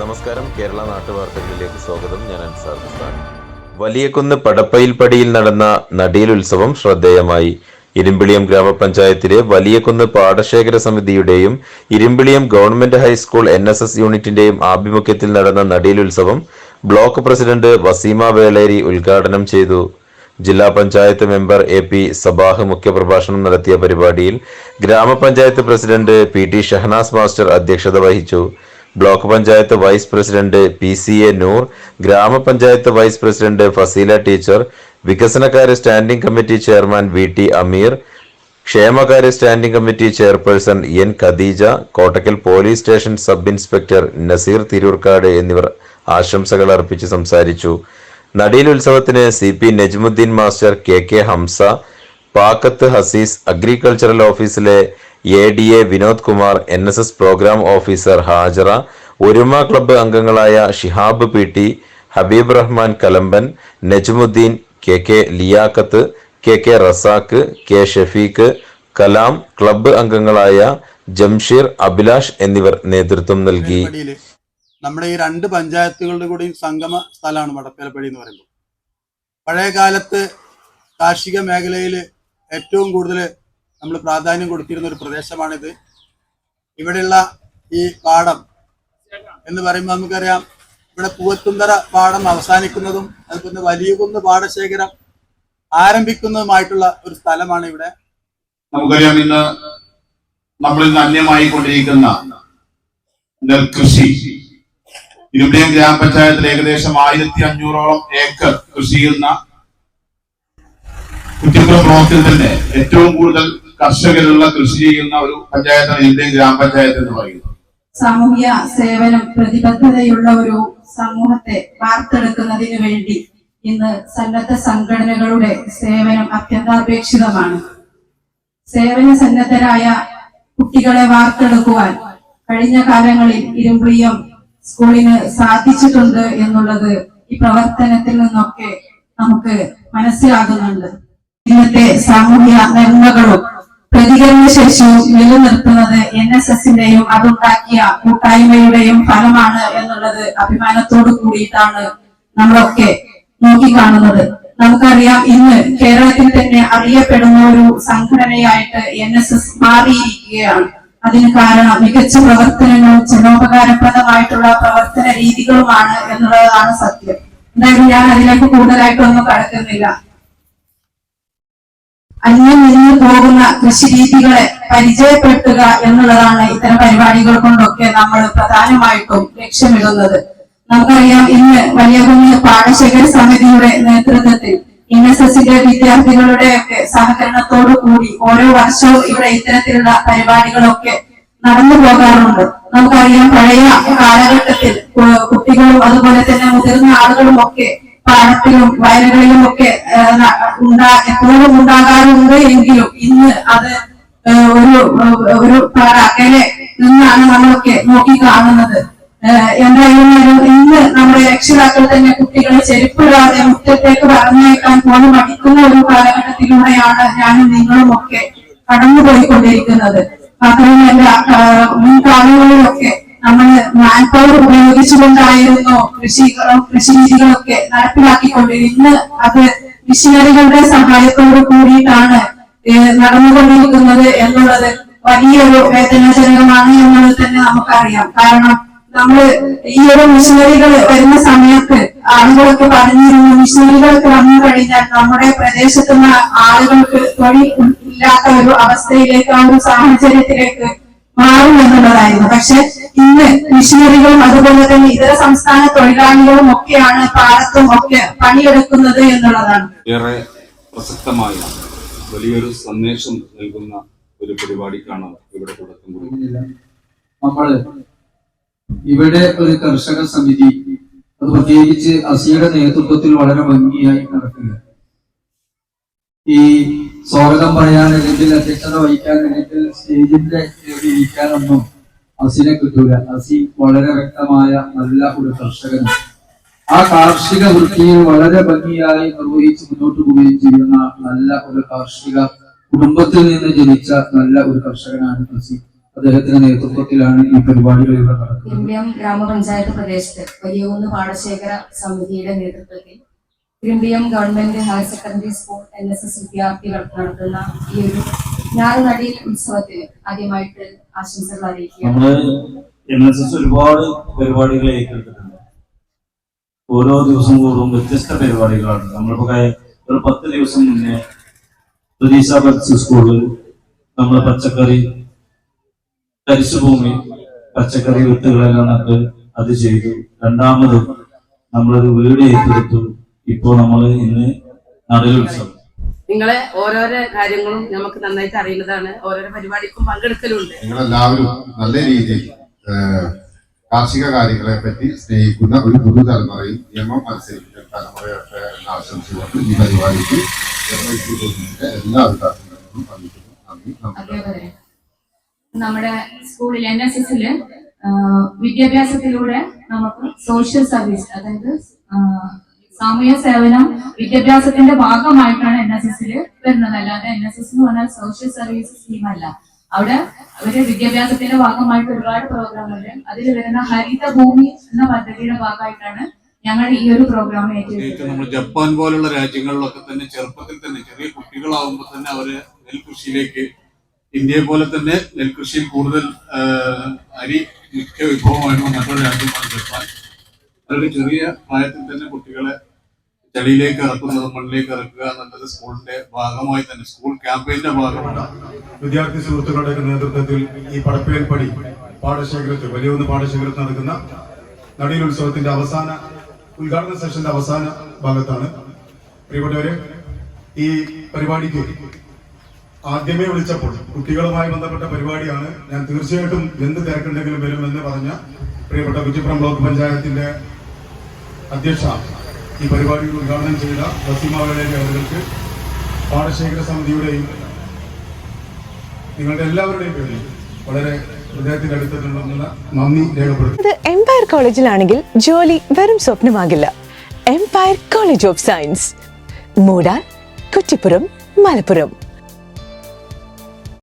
നമസ്കാരം. കേരള നാട്ടുവാർത്തകളിലേക്ക് സ്വാഗതം. ഞാൻ അൻസാർ ഖുസാൻ പടപ്പയിൽ പടിയിൽ നടന്ന നടീൽ ഉത്സവം ശ്രദ്ധേയമായി. ഇരുമ്പിളിയം ഗ്രാമപഞ്ചായത്തിലെ വലിയകുന്ന് പാടശേഖര സമിതിയുടെയും Irimbiliyam government high school N S S യൂണിറ്റിന്റെയും ആഭിമുഖ്യത്തിൽ നടന്ന നടീൽ ഉത്സവം ബ്ലോക്ക് പ്രസിഡന്റ് വസീമ വേളേരി ഉദ്ഘാടനം ചെയ്തു. ജില്ലാ panchayat member A P Sabah മുഖ്യപ്രഭാഷണം നടത്തിയ പരിപാടിയിൽ ഗ്രാമപഞ്ചായത്ത് president P T Shahanas master അധ്യക്ഷത വഹിച്ചു. Block panchayat vice president P C A Noor ഗ്രാമപഞ്ചായത്ത് വൈസ് പ്രസിഡന്റ് ഫസീല ടീച്ചർ വികസനകാര്യ standing committee chairman V T Ameer ക്ഷേമകാര്യ standing committee chairperson N Khadeeja Kottakkal police station sub inspector Naseer Thirurkad എന്നിവർ ആശംസകൾ അർപ്പിച്ച് സംസാരിച്ചു. നടീൽ ഉത്സവത്തിന് C P Najmudheen master K K Hamsa Pakkath Haseez agricultural ഓഫീസിലെ A D A Vinod Kumar N S S program officer Hajara Oruma club അംഗങ്ങളായ Shihab P T Habeeb Rahman Kalamban Najmudheen K K Liyakath K K Razak K Shafeeq Kalam club അംഗങ്ങളായ ജംഷീർ അഭിലാഷ് എന്നിവർ നേതൃത്വം നൽകി. നമ്മുടെ ഈ രണ്ട് പഞ്ചായത്തുകളുടെ കൂടെയും സംഗമ സ്ഥലമാണ് വടപ്പേലപ്പടി എന്ന് പറയുമ്പോൾ പഴയ കാലത്ത് കാർഷിക മേഖലയിൽ ഏറ്റവും കൂടുതൽ നമ്മൾ പ്രാധാന്യം കൊടുത്തിരുന്ന ഒരു പ്രദേശമാണിത്. ഇവിടെയുള്ള ഈ പാടം എന്ന് പറയുമ്പോൾ നമുക്കറിയാം ഇവിടെ പൂവത്തുന്തറ പാടം അവസാനിക്കുന്നതും അതുപോലെ വലിയകുന്ന് പാടശേഖരം ആരംഭിക്കുന്നതുമായിട്ടുള്ള ഒരു സ്ഥലമാണ് ഇവിടെ. നമുക്കറിയാം ഇന്ന് നമ്മൾ ഇന്ന് അന്യമായി കൊണ്ടിരിക്കുന്ന നെൽകൃഷി. ഇരുപടിയം ഗ്രാമപഞ്ചായത്തിൽ ഏകദേശം ആയിരത്തി അഞ്ഞൂറോളം ഏക്കർ കൃഷി ചെയ്യുന്ന കുറ്റിപ്പുറം ബ്ലോക്കിൽ തന്നെ ഏറ്റവും കൂടുതൽ കർഷകരുള്ള കൃഷി ചെയ്യുന്ന ഒരു പഞ്ചായത്താണ് ഇന്ത്യൻ ഗ്രാമപഞ്ചായത്ത് എന്ന് പറയുന്നത്. സാമൂഹ്യ സേവനം പ്രതിബദ്ധതയുള്ള ഒരു സമൂഹത്തെ വാർത്തെടുക്കുന്നതിന് വേണ്ടി ഇന്ന് സന്നദ്ധ സംഘടനകളുടെ സേവനം അത്യന്താപേക്ഷിതമാണ്. സേവന സന്നദ്ധരായ കുട്ടികളെ വാർത്തെടുക്കുവാൻ കഴിഞ്ഞ കാലങ്ങളിൽ ഇരുമ്പുളിയം സ്കൂളിന് സാധിച്ചിട്ടുണ്ട് എന്നുള്ളത് ഈ പ്രവർത്തനത്തിൽ നിന്നൊക്കെ നമുക്ക് മനസ്സിലാകുന്നുണ്ട്. ഇന്നത്തെ സാമൂഹ്യ നന്മകളും പ്രതികരണ ശേഷിയും നിലനിർത്തുന്നത് എൻ എസ് എസിന്റെയും അതുണ്ടാക്കിയ കൂട്ടായ്മയുടെയും ഫലമാണ് എന്നുള്ളത് അഭിമാനത്തോടു കൂടിയിട്ടാണ് നമ്മളൊക്കെ നോക്കിക്കാണുന്നത്. നമുക്കറിയാം ഇന്ന് കേരളത്തിൽ തന്നെ അറിയപ്പെടുന്ന ഒരു സംഘടനയായിട്ട് എൻ എസ് എസ് മാറിയിരിക്കുകയാണ്. അതിന് കാരണം മികച്ച പ്രവർത്തനങ്ങളും ജനോപകാരപ്രദമായിട്ടുള്ള പ്രവർത്തന രീതികളുമാണ് എന്നുള്ളതാണ് സത്യം. എന്തായാലും ഞാൻ അതിലേക്ക് കൂടുതലായിട്ടൊന്നും കടക്കുന്നില്ല. അന്യം നിന്ന് പോകുന്ന കൃഷി രീതികളെ പരിചയപ്പെടുത്തുക എന്നുള്ളതാണ് ഇത്തരം പരിപാടികൾ കൊണ്ടൊക്കെ നമ്മൾ പ്രധാനമായിട്ടും ലക്ഷ്യമിടുന്നത്. നമുക്കറിയാം ഇന്ന് വലിയകുന്ന് പാടശേഖര സമിതിയുടെ നേതൃത്വത്തിൽ എൻ എസ് എസിന്റെ വിദ്യാർത്ഥികളുടെ ഒക്കെ സഹകരണത്തോടു കൂടി ഓരോ വർഷവും ഇവിടെ ഇത്തരത്തിലുള്ള പരിപാടികളൊക്കെ നടന്നു പോകാറുണ്ട്. നമുക്കറിയാം പഴയ കാലഘട്ടത്തിൽ കുട്ടികളും അതുപോലെ തന്നെ മുതിർന്ന ആളുകളും ഒക്കെ പാടത്തിലും വയലുകളിലും ഒക്കെ ഉണ്ടാ എപ്പോഴും ഉണ്ടാകാറുണ്ട് എങ്കിലും ഇന്ന് അത് ഒരു ഒരു പാട അകലെ നിന്നാണ് നമ്മളൊക്കെ നോക്കി കാണുന്നത്. എന്തായാലും ഇന്ന് നമ്മുടെ രക്ഷിതാക്കൾ തന്നെ കുട്ടികളെ ചെരുപ്പിടാതെ മുറ്റത്തേക്ക് പറഞ്ഞേക്കാൻ പോലും മടിക്കുന്ന ഒരു കാലഘട്ടത്തിലൂടെയാണ് ഞാനും നിങ്ങളും ഒക്കെ കടന്നുപോയിക്കൊണ്ടിരിക്കുന്നത്. മാത്രമല്ല നമ്മൾ പവർ ഉപയോഗിച്ചുകൊണ്ടായിരുന്നു കൃഷികളും കൃഷി രീതികളൊക്കെ നടപ്പിലാക്കിക്കൊണ്ടിരുന്നത് അത് മിഷനറികളുടെ സഹായത്തോട് കൂടിയിട്ടാണ് നടന്നുകൊണ്ടിരിക്കുന്നത് എന്നുള്ളത് വലിയൊരു വേദനാജനകമാണ് എന്നുള്ളത് തന്നെ നമുക്കറിയാം. കാരണം നമ്മൾ ഈ ഒരു മിഷനറികൾ വരുന്ന സമയത്ത് ആളുകളൊക്കെ പറഞ്ഞിരുന്നു മിഷനറികളൊക്കെ വന്നു കഴിഞ്ഞാൽ നമ്മുടെ പ്രദേശത്തുള്ള ആളുകൾക്ക് തൊഴിൽ ഇല്ലാത്ത ഒരു അവസ്ഥയിലേക്ക് ആ ഒരു സാഹചര്യത്തിലേക്ക് മാറും എന്നുള്ളതായിരുന്നു. പക്ഷെ ഇന്ന് മിഷനറികളും അതുപോലെ തന്നെ ഇതര സംസ്ഥാന തൊഴിലാളികളും ഒക്കെയാണ് പാടത്തും ഒക്കെ പണിയെടുക്കുന്നത് എന്നുള്ളതാണ്. ഏറെ പ്രസക്തമായ വലിയൊരു സന്ദേശം നൽകുന്ന ഒരു പരിപാടിക്കാണ് ഇവിടെ തുടക്കം നമ്മൾ നമ്മൾ ഇവിടെ ഒരു കർഷക സമിതി അത് പ്രത്യേകിച്ച് അസിയുടെ നേതൃത്വത്തിൽ വളരെ ഭംഗിയായി നടക്കുക ഈ സ്വാഗതം പറയാൻ അല്ലെങ്കിൽ അധ്യക്ഷത വഹിക്കാൻ അല്ലെങ്കിൽ സ്റ്റേജിന്റെ ഇരിക്കാനൊന്നും അസിനെ കിട്ടൂല. അസി വളരെ വ്യക്തമായ നല്ല ഒരു കർഷകനാണ്. ആ കാർഷിക വൃത്തിയിൽ വളരെ ഭംഗിയായി നിർവഹിച്ച് മുന്നോട്ട് പോവുകയും ചെയ്യുന്ന നല്ല ഒരു കാർഷിക കുടുംബത്തിൽ നിന്ന് ജനിച്ച നല്ല ഒരു കർഷകനാണ് അസി. അദ്ദേഹത്തിന്റെ നേതൃത്വത്തിലാണ് ഈ പരിപാടികൾ ഇവിടെ നടക്കുന്നത്. ഗ്രാമപഞ്ചായത്ത് പ്രദേശത്ത് വലിയകുന്ന് പാടശേഖര സമിതിയുടെ നേതൃത്വത്തിൽ Thirumbiyam government higher secondary school N S S വിദ്യാർത്ഥികൾ നടത്തുന്ന ഈ ഒരു ഉത്സവത്തിന് ആദ്യമായിട്ട് ആശംസകൾ നമ്മൾ എൻ എസ് എസ് ഒരുപാട് പരിപാടികൾ ഏറ്റെടുത്തിട്ടുണ്ട്. ഓരോ ദിവസം കൂടും വ്യത്യസ്ത പരിപാടികളാണ്. നമ്മളിപ്പോ ഒരു പത്ത് ദിവസം മുന്നേ പ്രതീക്ഷ ബഡ്സ് സ്കൂളിൽ നമ്മൾ പച്ചക്കറി തരിശുഭൂമി പച്ചക്കറി വിത്തുകളെല്ലാം നട്ട് അത് ചെയ്തു. രണ്ടാമത് നമ്മളൊരു വീട് ഏറ്റെടുത്തു. ഇപ്പോ നമ്മൾ ഇന്ന് നടലുത്സവം നിങ്ങളെ ഓരോരോ കാര്യങ്ങളും നമുക്ക് നന്നായിട്ട് അറിയുന്നതാണ്. ഓരോരോ പരിപാടിക്കും പങ്കെടുക്കലുണ്ട്. നിങ്ങളെല്ലാവരും നല്ല രീതിയിൽ കാർഷിക കാര്യങ്ങളെ പറ്റി സ്നേഹിക്കുന്ന ഒരു പുതുതലമുറയിൽ നിയമം അനുസരിക്കുന്ന തലമുറയൊക്കെ ആശംസിച്ചുകൊണ്ട് ഈ പരിപാടിക്ക് എല്ലാ വിദ്യാർത്ഥികളും അറിയിക്കുന്നു നന്ദി നമ്മുടെ സ്കൂളിൽ എൻ എസ് എസിൽ വിദ്യാഭ്യാസത്തിലൂടെ നമുക്ക് സോഷ്യൽ സർവീസ് അതായത് സാമൂഹ്യ സേവനം വിദ്യാഭ്യാസത്തിന്റെ ഭാഗമായിട്ടാണ് എൻ എസ് എസിൽ വരുന്നത്. അല്ലാതെ എൻ എസ് എസ് എന്ന് പറഞ്ഞാൽ സോഷ്യൽ സർവീസ് സ്കീം അല്ല. അവിടെ അവർ വിദ്യാഭ്യാസത്തിന്റെ ഭാഗമായിട്ട് ഒരുപാട് പ്രോഗ്രാമുണ്ട് അതിൽ വരുന്ന ഹരിത ഭൂമി എന്ന പദ്ധതിയുടെ ഭാഗമായിട്ടാണ് ഞങ്ങൾ ഈ ഒരു പ്രോഗ്രാം നമ്മൾ ജപ്പാൻ പോലുള്ള രാജ്യങ്ങളിലൊക്കെ തന്നെ ചെറുപ്പത്തിൽ തന്നെ ചെറിയ കുട്ടികളാവുമ്പോൾ തന്നെ അവർ നെൽകൃഷിയിലേക്ക് ഇന്ത്യയെ പോലെ തന്നെ നെൽകൃഷിയിൽ കൂടുതൽ അരി മുഖ്യ വിഭവമായിരുന്നു മറ്റൊരു രാജ്യമാണ് ജപ്പാൻ. അവരുടെ ചെറിയ പ്രായത്തിൽ തന്നെ കുട്ടികളെ ചെളിയിലേക്ക് ഇറക്കുന്നത് മണ്ണിലേക്ക് ഇറക്കുക എന്നുള്ളത് സ്കൂളിന്റെ ഭാഗമായി തന്നെ സ്കൂൾ ക്യാമ്പയിന്റെ ഭാഗമാണ്. വിദ്യാർത്ഥി സുഹൃത്തുക്കളുടെ നേതൃത്വത്തിൽ ഈ പടപ്പേൽപ്പടി പാടശേഖരത്തിൽ വലിയൊന്ന് പാടശേഖരത്തിൽ നടക്കുന്ന നടീൽ ഉത്സവത്തിന്റെ അവസാന ഉദ്ഘാടന സെഷന്റെ അവസാന ഭാഗത്താണ്. പ്രിയപ്പെട്ടവരെ ഈ പരിപാടിക്ക് ആദ്യമേ വിളിച്ചപ്പോൾ കുട്ടികളുമായി ബന്ധപ്പെട്ട പരിപാടിയാണ് ഞാൻ തീർച്ചയായിട്ടും എന്ത് തിരക്കുണ്ടെങ്കിലും വരുമെന്ന് പറഞ്ഞ പ്രിയപ്പെട്ട കുറ്റിപ്പുറം ബ്ലോക്ക് പഞ്ചായത്തിന്റെ അധ്യക്ഷ ഈ പരിപാടി ഉദ്ഘാടനം ചെയ്ത വസീമ വേളേരി അവർക്ക് പാടശേഖര സമിതിയുടെയും നിങ്ങളുടെ എല്ലാവരുടെയും പേരിൽ വളരെ അത് എംപയർ കോളേജിലാണെങ്കിൽ ജോലി വെറും സ്വപ്നമാകില്ല. എംപയർ കോളേജ് ഓഫ് സയൻസ് മൂടാൻ കുറ്റിപ്പുറം മലപ്പുറം.